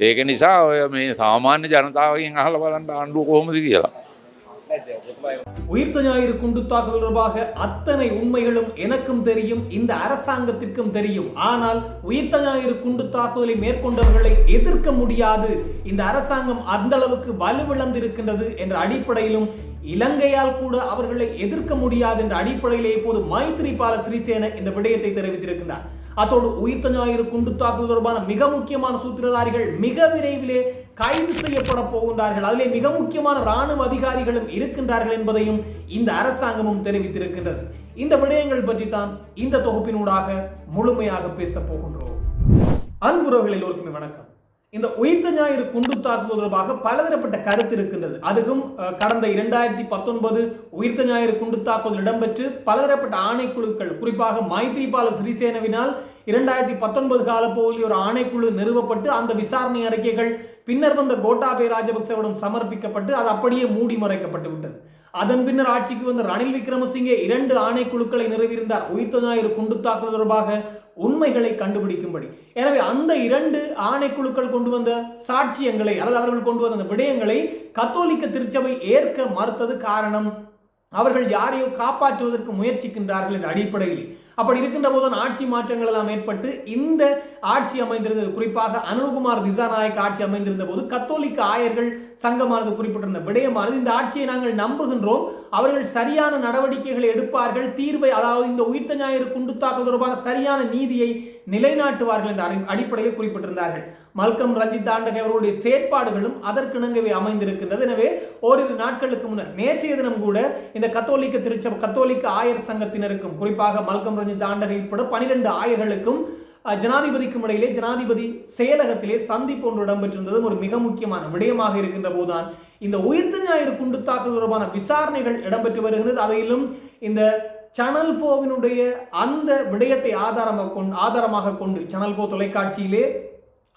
ඒක නිසා ඔය මේ සාමාන්‍ය ජනතාවගෙන් අහල බලන්න ආණ්ඩුව කොහොමද කියලා. உயிர்த்த ஞாயிறு குண்டு தாக்குதல் தொடர்பாக அத்தனை உண்மைகளும் எனக்கும் தெரியும் இந்த அரசாங்கத்திற்கும் தெரியும் ஆனால் உயிர்த்த ஞாயிறு குண்டு தாக்குதலை மேற்கொண்டவர்களை எதிர்க்க முடியாது இந்த அரசாங்கம் அந்த அளவுக்கு வலுவிழந்திருக்கின்றது என்ற அடிப்படையிலும் இலங்கையால் கூட அவர்களை எதிர்க்க முடியாது என்ற அடிப்படையிலே இப்போது மைத்ரிபால சிறிசேன இந்த விடயத்தை தெரிவித்திருக்கின்றார் அத்தோடு உயிர்த்த ஞாயிறு குண்டு தாக்குதல் தொடர்பான மிக முக்கியமான சூத்திரதாரிகள் மிக விரைவிலே கைது செய்யப்பட போகின்றார்கள். அதிலே மிக முக்கியமான ராணுவ அதிகாரிகளும் இருக்கின்றார்கள் என்பதையும் இந்த அரசாங்கமும் தெரிவித்திருக்கின்றது. இந்த விடயங்கள் பற்றி தான் இந்த தொகுப்பினூடாக முழுமையாக பேச போகின்றோம். அன்புறவுகள் எல்லோருக்குமே வணக்கம். இந்த உயிர்த்த ஞாயிறு குண்டு தாக்குதல் தொடர்பாக பலதரப்பட்ட கருத்து இருக்கின்றது. அதுவும் அஹ், கடந்த இரண்டாயிரத்தி பத்தொன்பது உயிர்த்த ஞாயிறு குண்டு தாக்குதல் இடம்பெற்று பலதரப்பட்ட ஆணைக்குழுக்கள் குறிப்பாக மைத்ரிபால சிறிசேனவினால் இரண்டாயிரத்தி பத்தொன்பது காலப்பகுதியில் ஒரு ஆணைக்குழு நிறுவப்பட்டு அந்த விசாரணை அறிக்கைகள் பின்னர் வந்த கோட்டாபய ராஜபக்சவிடம் சமர்ப்பிக்கப்பட்டு அது அப்படியே மூடி மறைக்கப்பட்டு விட்டது. அதன் பின்னர் ஆட்சிக்கு வந்த ரணில் விக்ரமசிங்கே இரண்டு ஆணைக்குழுக்களை நிறுவியிருந்தார். உயிர்த்த ஞாயிறு குண்டு தாக்குதல் தொடர்பாக உண்மைகளை கண்டுபிடிக்கும்படி. எனவே அந்த இரண்டு ஆணைக்குழுக்கள் கொண்டு வந்த சாட்சியங்களை அல்லது அவர்கள் கொண்டு வந்த அந்த விடயங்களை கத்தோலிக்க திருச்சபை ஏற்க மறுத்தது காரணம் அவர்கள் யாரையோ காப்பாற்றுவதற்கு முயற்சிக்கின்றார்கள் என்ற அடிப்படையில். அப்படி இருக்கின்ற போது ஆட்சி மாற்றங்கள் எல்லாம் ஏற்பட்டு இந்த ஆட்சி அமைந்திருந்தது. குறிப்பாக அனுகுமார் திசாநாயக் ஆட்சி அமைந்திருந்த போது கத்தோலிக்க ஆயர்கள் சங்கமானது குறிப்பிட்டிருந்த விடயமானது. இந்த ஆட்சியை நாங்கள் நம்புகின்றோம். அவர்கள் சரியான நடவடிக்கைகளை எடுப்பார்கள். தீர்வை அதாவது இந்த உயிர்த்த ஞாயிறு குண்டு தாக்கல் தொடர்பான சரியான நீதியை நிலைநாட்டுவார்கள் என்ற அடிப்படையில் குறிப்பிட்டிருந்தார்கள். மல்கம் ரஞ்சித் தாண்டகை அவர்களுடைய செயற்பாடுகளும் அதற்கிணங்கவே அமைந்திருக்கின்றது. எனவே ஓரிரு நாட்களுக்கு முன்னர் நேற்றைய தினம் கூட இந்த கத்தோலிக்க திருச்சபை கத்தோலிக்க ஆயர் சங்கத்தினருக்கும் குறிப்பாக மல்கம் ரஞ்சித் ஆண்டுகள் உட்பட பனிரெண்டு ஆயர்களுக்கும் ஜனாதிபதிக்கும் இடையிலே ஜனாதிபதி செயலகத்திலே சந்திப்பு ஒன்று இடம்பெற்றிருந்ததும் ஒரு மிக முக்கியமான விடயமாக இருக்கின்ற போதுதான் இந்த உயிர்த்த ஞாயிறு குண்டு தாக்குதல் தொடர்பான விசாரணைகள் இடம்பெற்று வருகிறது அதையிலும் இந்த சனல் போவினுடைய அந்த விடயத்தை ஆதாரமாக கொண்டு ஆதாரமாக கொண்டு சனல் போ தொலைக்காட்சியிலே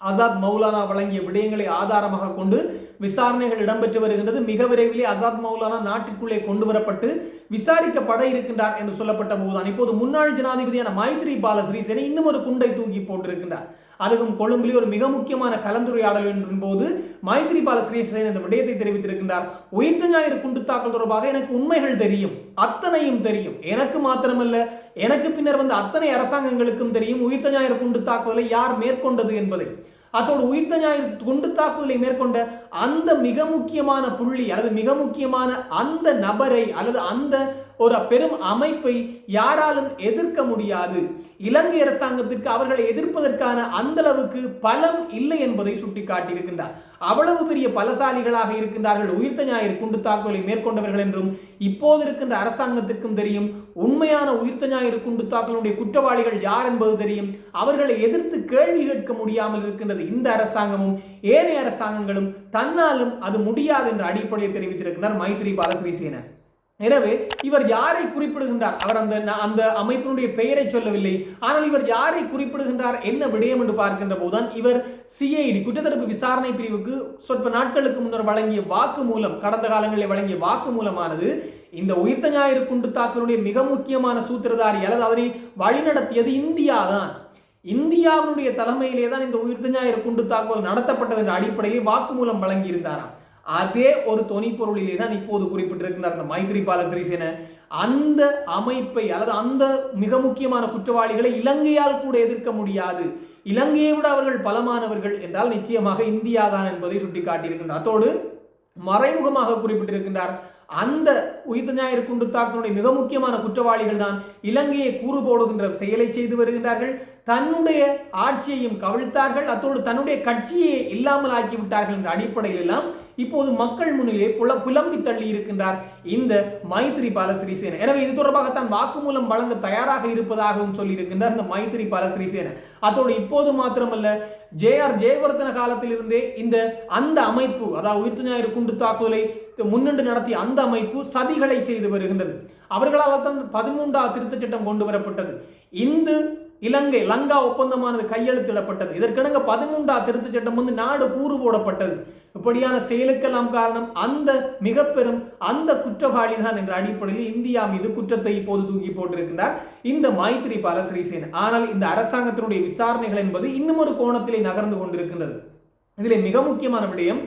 ஆசாத் மௌலானா வழங்கிய விடயங்களை ஆதாரமாக கொண்டு விசாரணைகள் இடம்பெற்று வருகின்றது. மிக விரைவிலே ஆசாத் மௌலானா நாட்டிற்குள்ளே கொண்டு வரப்பட்டு விசாரிக்கப்பட இருக்கின்றார் என்று சொல்லப்பட்ட போதுதான். இப்போது முன்னாள் ஜனாதிபதியான மைத்ரி பால சிறிசேன இன்னும் ஒரு குண்டை தூக்கி போட்டிருக்கின்றார். அதுவும் கொழும்பிலே ஒரு மிக முக்கியமான கலந்துரையாடல் என்றும் போது மைத்ரி பால இந்த விடயத்தை தெரிவித்திருக்கின்றார். உயிர்த்த ஞாயிறு குண்டு தாக்கல் தொடர்பாக எனக்கு உண்மைகள் தெரியும் அத்தனையும் தெரியும். எனக்கு மாத்திரமல்ல எனக்கு பின்னர் வந்த அத்தனை அரசாங்கங்களுக்கும் தெரியும் உயிர்த்த ஞாயிறு குண்டு தாக்குதலை யார் மேற்கொண்டது என்பதை. அதோடு உயிர்த்த ஞாயிறு குண்டு தாக்குதலை மேற்கொண்ட அந்த மிக முக்கியமான புள்ளி அல்லது மிக முக்கியமான அந்த நபரை அல்லது அந்த ஒரு பெரும் அமைப்பை யாராலும் எதிர்க்க முடியாது. இலங்கை அரசாங்கத்திற்கு அவர்களை எதிர்ப்பதற்கான அந்த அளவுக்கு பலம் இல்லை என்பதை சுட்டிக்காட்டியிருக்கின்றார். அவ்வளவு பெரிய பலசாலிகளாக இருக்கின்றார்கள் உயிர்த்த ஞாயிறு குண்டு தாக்குதலை மேற்கொண்டவர்கள் என்றும் இப்போது இருக்கின்ற அரசாங்கத்திற்கும் தெரியும் உண்மையான உயிர்த்த ஞாயிறு குண்டு தாக்குதலுடைய குற்றவாளிகள் யார் என்பது தெரியும். அவர்களை எதிர்த்து கேள்வி கேட்க முடியாமல் இருக்கின்றது இந்த அரசாங்கமும் ஏனைய அரசாங்கங்களும் தன்னாலும் அது முடியாது என்ற அடிப்படையில் தெரிவித்திருக்கிறார் மைத்ரி பாலசிறிசேன. எனவே இவர் யாரை குறிப்பிடுகின்றார்? அவர் அந்த அந்த அமைப்பினுடைய பெயரை சொல்லவில்லை. ஆனால் இவர் யாரை குறிப்பிடுகின்றார்? என்ன விடயம் என்று பார்க்கின்ற போதுதான் இவர் சிஐடி குற்றத்தடுப்பு விசாரணை பிரிவுக்கு சொற்ப நாட்களுக்கு முன்னர் வழங்கிய வாக்கு மூலம் கடந்த காலங்களில் வழங்கிய வாக்கு மூலமானது இந்த உயிர்த்த ஞாயிறு குண்டு தாக்கலுடைய மிக முக்கியமான சூத்திரதாரி அல்லது அதனை வழிநடத்தியது இந்தியா தான். இந்தியாவினுடைய தலைமையிலே தான் இந்த உயிர்த்த ஞாயிறு குண்டு தாக்குதல் நடத்தப்பட்டது என்ற அடிப்படையில் வாக்குமூலம் வழங்கியிருந்தாராம். அதே ஒரு தொனிப்பொருளிலே தான் இப்போது குறிப்பிட்டிருக்கிறார் இந்த மைத்ரிபால சிறிசேன. அந்த அமைப்பை அல்லது அந்த மிக முக்கியமான குற்றவாளிகளை இலங்கையால் கூட எதிர்க்க முடியாது. இலங்கையை விட அவர்கள் பலமானவர்கள் என்றால் நிச்சயமாக இந்தியா தான் என்பதை சுட்டிக்காட்டியிருக்கின்றார். அத்தோடு மறைமுகமாக குறிப்பிட்டிருக்கின்றார் அந்த உயிர் ஞாயிறு குண்டு தாக்கனுடைய மிக முக்கியமான குற்றவாளிகள் தான் இலங்கையை கூறு போடுகின்ற செயலை செய்து வருகின்றார்கள். தன்னுடைய ஆட்சியையும் கவிழ்த்தார்கள். அத்தோடு தன்னுடைய கட்சியை இல்லாமல் ஆக்கிவிட்டார்கள் என்ற அடிப்படையில் எல்லாம் இப்போது மக்கள் முன்னிலே புல புலம்பி தள்ளி இருக்கின்றார் இந்த மைத்ரி பால சிறிசேன. எனவே இது தொடர்பாகத்தான் வாக்குமூலம் வழங்க தயாராக இருப்பதாகவும் சொல்லியிருக்கின்றார் இந்த மைத்ரி பால சிறிசேன. அதோடு இப்போது மாத்திரமல்ல ஜே ஆர் ஜெயவர்தன காலத்திலிருந்தே இந்த அந்த அமைப்பு அதாவது உயிர்த்து ஞாயிறு குண்டு தாக்குதலை முன்னின்று நடத்திய அந்த அமைப்பு சதிகளை செய்து வருகின்றது. அவர்களால் தான் பதிமூன்றாவது திருத்தச் சட்டம் கொண்டு வரப்பட்டது. இந்து இலங்கை லங்கா ஒப்பந்தமானது கையெழுத்திடப்பட்டது. இதற்கிடங்க பதிமூன்றாம் திருத்தச் சட்டம் வந்து நாடு கூறு போடப்பட்டது. இப்படியான செயலுக்கெல்லாம் காரணம் அந்த மிக பெரும் அந்த குற்றவாளி தான் என்ற அடிப்படையில் இந்தியா மீது குற்றத்தை இப்போது தூக்கி போட்டிருக்கின்றார் இந்த மைத்ரி பால சிறிசேன. ஆனால் இந்த அரசாங்கத்தினுடைய விசாரணைகள் என்பது இன்னும் ஒரு கோணத்திலே நகர்ந்து கொண்டிருக்கின்றது. இதிலே மிக முக்கியமான விடயம்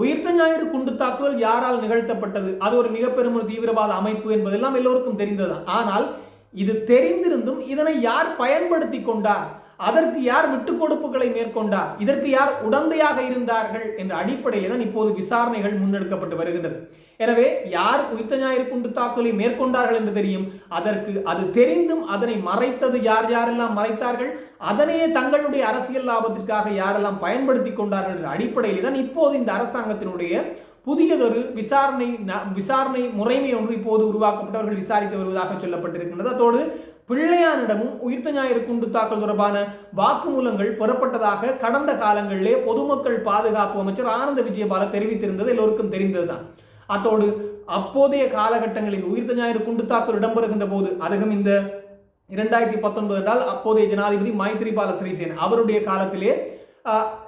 உயிர்த்த ஞாயிறு குண்டு தாக்குதல் யாரால் நிகழ்த்தப்பட்டது? அது ஒரு மிக பெரும் ஒரு தீவிரவாத அமைப்பு என்பதெல்லாம் எல்லோருக்கும் தெரிந்ததுதான். ஆனால் இது தெரிந்திருந்தும் இதனை யார் பயன்படுத்தி கொண்டார்? அதற்கு யார் விட்டுக் கொடுப்புகளை மேற்கொண்டார்? இதற்கு யார் உடந்தையாக இருந்தார்கள்? என்ற அடிப்படையில் தான் இப்போது விசாரணைகள் முன்னெடுக்கப்பட்டு வருகின்றது. எனவே யார் உயிர்த்த ஞாயிறு குண்டு தாக்குதலை மேற்கொண்டார்கள் என்று தெரியும். அதற்கு அது தெரிந்தும் அதனை மறைத்தது யார்? யாரெல்லாம் மறைத்தார்கள்? அதனையே தங்களுடைய அரசியல் லாபத்திற்காக யாரெல்லாம் பயன்படுத்தி கொண்டார்கள்? என்ற அடிப்படையில் தான் இப்போது இந்த அரசாங்கத்தினுடைய புதியதொரு விசாரணை ந- விசாரணை முறைமை ஒன்று இப்போது உருவாக்கப்பட்டவர்கள் விசாரித்து வருவதாக சொல்லப்பட்டிருக்கின்றது. அதோடு பிள்ளையானிடமும் உயிர்த்த ஞாயிறு குண்டு தாக்கல் தொடர்பான வாக்குமூலங்கள் பெறப்பட்டதாக கடந்த காலங்களிலே பொதுமக்கள் பாதுகாப்பு அமைச்சர் ஆனந்த விஜயபால தெரிவித்திருந்தது. எல்லோருக்கும் தெரிந்ததுதான். அத்தோடு அப்போதைய காலகட்டங்களில் உயிர்த்த ஞாயிறு குண்டு தாக்கல் இடம்பெறுகின்ற போது அதுவும் இந்த இரண்டாயிரத்தி பத்தொன்பது என்றால் அப்போதைய ஜனாதிபதி மைத்ரிபால சிறிசேன். அவருடைய காலத்திலே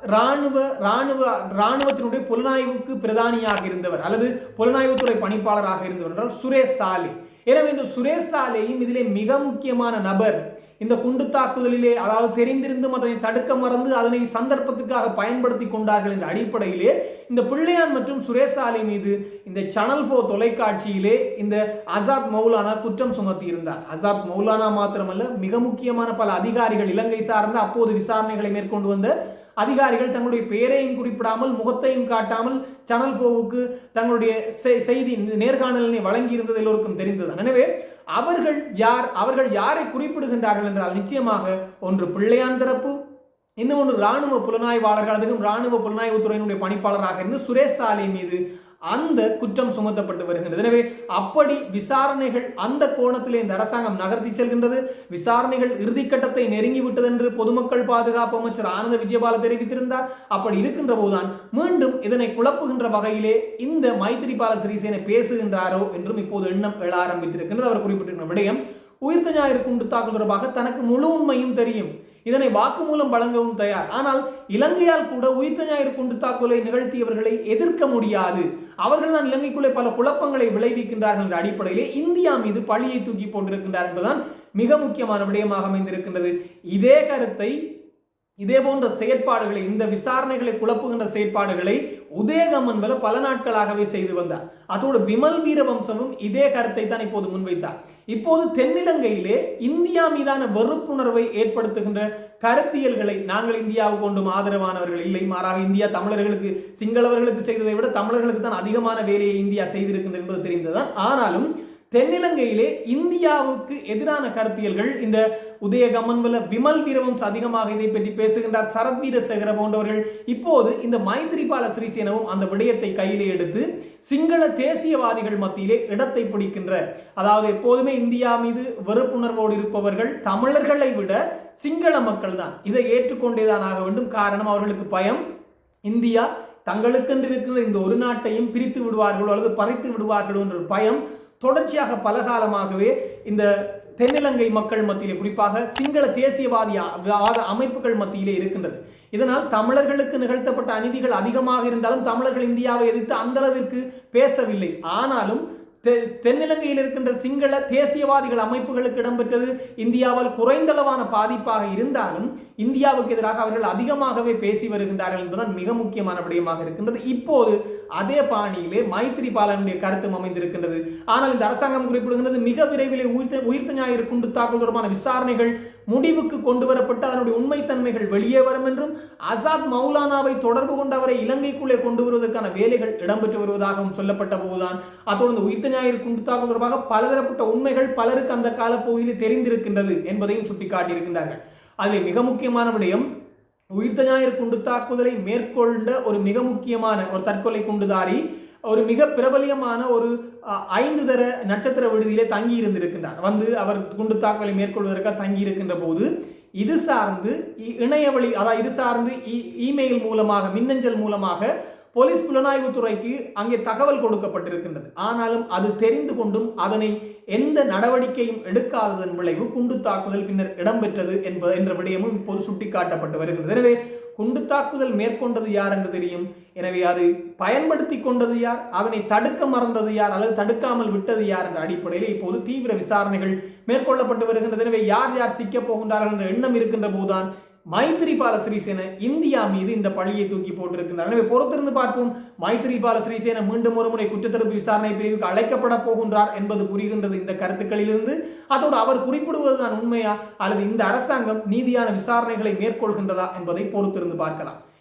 இராணுவ ராணுவ இராணுவத்தினுடைய ராணுவத்தினுடைய புலனாய்வுக்கு பிரதானியாக இருந்தவர் அல்லது புலனாய்வுத்துறை பணிப்பாளராக இருந்தவர் என்றால் சுரேஷ் சாலே. எனவே இந்த சுரேஷ் சாலேயும் இதிலே மிக முக்கியமான நபர். இந்த குண்டு தாக்குதலிலே அதாவது தெரிந்திருந்தும் அதனை தடுக்க மறந்து அதனை சந்தர்ப்பத்துக்காக பயன்படுத்தி கொண்டார்கள் என்ற அடிப்படையிலே இந்த பிள்ளையான் மற்றும் சுரேஷ் சாலை மீது இந்த சேனல் போ தொலைக்காட்சியிலே இந்த அசாத் மௌலானா குற்றம் சுமத்தி இருந்தார் அசாத் மௌலானா மாத்திரமல்ல மிக முக்கியமான பல அதிகாரிகள் இலங்கை சார்ந்த அப்போது விசாரணைகளை மேற்கொண்டு வந்த அதிகாரிகள் தங்களுடைய பெயரையும் குறிப்பிடாமல் முகத்தையும் காட்டாமல் சேனல் போவுக்கு தங்களுடைய செய்தி நேர்காணலினை வழங்கியிருந்தது எல்லோருக்கும் தெரிந்தது எனவே அவர்கள் யார் அவர்கள் யாரை குறிப்பிடுகின்றார்கள் என்றால் நிச்சயமாக ஒன்று பிள்ளையான் தரப்பு இன்னும் ஒன்று ராணுவ புலனாய்வாளர்கள் அதுவும் இராணுவ புலனாய்வுத்துறையினுடைய பணிப்பாளராக இருந்து சுரேஷ் சாலை மீது அந்த குற்றம் சுமத்தப்பட்டு வருகின்றது. எனவே அப்படி விசாரணைகள் அந்த கோணத்திலே இந்த அரசாங்கம் நகர்த்தி செல்கின்றது. விசாரணைகள் இறுதிக்கட்டத்தை நெருங்கிவிட்டது என்று பொதுமக்கள் பாதுகாப்பு அமைச்சர் ஆனந்த விஜயபால தெரிவித்திருந்தார். அப்படி இருக்கின்ற போதுதான் மீண்டும் இதனை குழப்புகின்ற வகையிலே இந்த மைத்திரிபால சிறிசேன பேசுகின்றாரோ என்றும் இப்போது எண்ணம் எழ ஆரம்பித்திருக்கின்றது. அவர் குறிப்பிட்டிருக்கிற விடயம் உயிர்த்த ஞாயிறு குண்டு தாக்குதல் தொடர்பாக தனக்கு முழு உண்மையும் தெரியும். இதனை வாக்குமூலம் வழங்கவும் தயார். ஆனால் இலங்கையால் கூட உயிர்த்த ஞாயிறு குண்டு தாக்குதலை நிகழ்த்தியவர்களை எதிர்க்க முடியாது. அவர்கள் தான் இலங்கைக்குள்ளே பல குழப்பங்களை விளைவிக்கின்றார்கள் என்ற அடிப்படையிலே இந்தியா மீது பழியை தூக்கி போட்டிருக்கின்றார் என்பதுதான் மிக முக்கியமான விடயமாக அமைந்திருக்கின்றது. இதே கருத்தை இதே போன்ற செயற்பாடுகளை இந்த விசாரணைகளை குழப்புகின்ற செயற்பாடுகளை உதயகம் என்பது பல நாட்களாகவே செய்து வந்தார். அதோடு விமல் வீரவம்சமும் இதே கருத்தை தான் இப்போது முன்வைத்தார். இப்போது தென்னிலங்கையிலே இந்தியா மீதான வெறுப்புணர்வை ஏற்படுத்துகின்ற கருத்தியல்களை நாங்கள் இந்தியாவுக்கு கொண்டும் ஆதரவானவர்கள் இல்லை. மாறாக இந்தியா தமிழர்களுக்கு சிங்களவர்களுக்கு செய்ததை விட தமிழர்களுக்கு தான் அதிகமான வேலையை இந்தியா செய்திருக்கின்றது என்பது தெரிந்ததுதான். ஆனாலும் தென்னிலங்கையிலே இந்தியாவுக்கு எதிரான கருத்தியல்கள். இந்த உதய கமன்வல விமல் வீரவம்ச அதிகமாக இதை பற்றி பேசுகின்றார் சரத் வீரசேகர போன்றவர்கள். இப்போது இந்த மைத்திரிபால சிறிசேனவும் அந்த விடயத்தை கையிலே எடுத்து சிங்கள தேசியவாதிகள் மத்தியிலே இடத்தை பிடிக்கின்ற அதாவது எப்போதுமே இந்தியா மீது வெறுப்புணர்வோடு இருப்பவர்கள் தமிழர்களை விட சிங்கள மக்கள் தான் இதை ஏற்றுக்கொண்டேதான் ஆக வேண்டும். காரணம் அவர்களுக்கு பயம். இந்தியா தங்களுக்கென்று இருக்கிற இந்த ஒரு நாட்டையும் பிரித்து விடுவார்களோ அல்லது பறித்து விடுவார்களோ என்ற பயம். தொடர்ச்சியாக பலகாலமாகவே இந்த தென்னிலங்கை மக்கள் மத்தியிலே குறிப்பாக சிங்கள தேசியவாதி அ- அமைப்புகள் மத்தியிலே இருக்கின்றது. இதனால் தமிழர்களுக்கு நிகழ்த்தப்பட்ட அநீதிகள் அதிகமாக இருந்தாலும் தமிழர்கள் இந்தியாவை எதிர்த்து அந்த அளவிற்கு பேசவில்லை. ஆனாலும் தென்னிலங்கையில் இருக்கின்ற சிங்கள தேசியவாதிகள் அமைப்புகளுக்கு இடம்பெற்றது. இந்தியாவால் குறைந்தளவான பாதிப்பாக இருந்தாலும் இந்தியாவுக்கு எதிராக அவர்கள் அதிகமாகவே பேசி வருகின்றார்கள் என்பதுதான் மிக முக்கியமான விடயமாக இருக்கின்றது. இப்போது அதே பாணியிலே மைத்திரிபாலனுடைய கருத்தும் அமைந்திருக்கின்றது. ஆனால் இந்த அரசாங்கம் குறிப்பிடுகின்றது மிக விரைவிலே உயிர்த்த உயிர்த்த ஞாயிறு குண்டு தாக்குதல் தொடர்பான விசாரணைகள் முடிவுக்கு கொண்டு வரப்பட்டு அதனுடைய உண்மைத்தன்மைகள் வெளியே வரும் என்றும் அசாத் மௌலானாவை தொடர்பு கொண்டு அவரை இலங்கைக்குள்ளே கொண்டு வருவதற்கான வேலைகள் இடம்பெற்று வருவதாகவும் சொல்லப்பட்ட போதுதான். அத்தோடு உயிர்த்த ஞாயிறு குண்டு தாக்குதல் தொடர்பாக பலதரப்பட்ட உண்மைகள் பலருக்கு அந்த காலப்பகுதியில் தெரிந்திருக்கின்றது என்பதையும் சுட்டிக்காட்டியிருக்கின்றார்கள். அதில் மிக முக்கியமான விடயம் உயிர்த்த ஞாயிறு குண்டு தாக்குதலை மேற்கொண்ட ஒரு மிக முக்கியமான ஒரு தற்கொலை குண்டுதாரி ஒரு மிக பிரபலியமான ஒரு ஐந்து தர நட்சத்திர விடுதியிலே தங்கி இருந்திருக்கின்றார். வந்து அவர் குண்டு தாக்குதலை மேற்கொள்வதற்காக தங்கி இருக்கின்ற போது இது சார்ந்து இ- இணையவழி அதாவது இது சார்ந்து இ- இமெயில் மூலமாக மின்னஞ்சல் மூலமாக போலீஸ் புலனாய்வுத் துறைக்கு அங்கே தகவல் கொடுக்கப்பட்டிருக்கின்றது. ஆனாலும் அது தெரிந்து கொண்டும் அதனை எந்த நடவடிக்கையும் எடுக்காததன் விளைவு குண்டு தாக்குதல் பின்னர் இடம்பெற்றது என்பது என்ற விடயமும் இப்போது சுட்டிக்காட்டப்பட்டு வருகிறது. எனவே குண்டு தாக்குதல் மேற்கொண்டது யார் என்று தெரியும்? எனவே அது பயன்படுத்தி கொண்டது யார்? அதனை தடுக்க மறந்தது யார்? அல்லது தடுக்காமல் விட்டது யார் என்ற அடிப்படையில் இப்போது தீவிர விசாரணைகள் மேற்கொள்ளப்பட்டு வருகின்றது எனவே யார் யார் சிக்கப் போகின்றார்கள் என்ற எண்ணம் இருக்கின்ற போதுதான் மைத்திரிபால சிறிசேன இந்தியா மீது இந்த பழியை தூக்கி போட்டிருக்கின்றார் எனவே பொறுத்திருந்து பார்ப்போம். மைத்திரிபால சிறிசேன மீண்டும் ஒரு முறை குற்றத்தடுப்பு விசாரணை பிரிவுக்கு அழைக்கப்பட போகின்றார் என்பது புரிகின்றது இந்த கருத்துக்களிலிருந்து. அதோடு அவர் குறிப்பிடுவதுதான் உண்மையா? அல்லது இந்த அரசாங்கம் நீதியான விசாரணைகளை மேற்கொள்கின்றதா என்பதை பொறுத்திருந்து பார்க்கலாம்.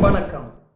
வணக்கம்.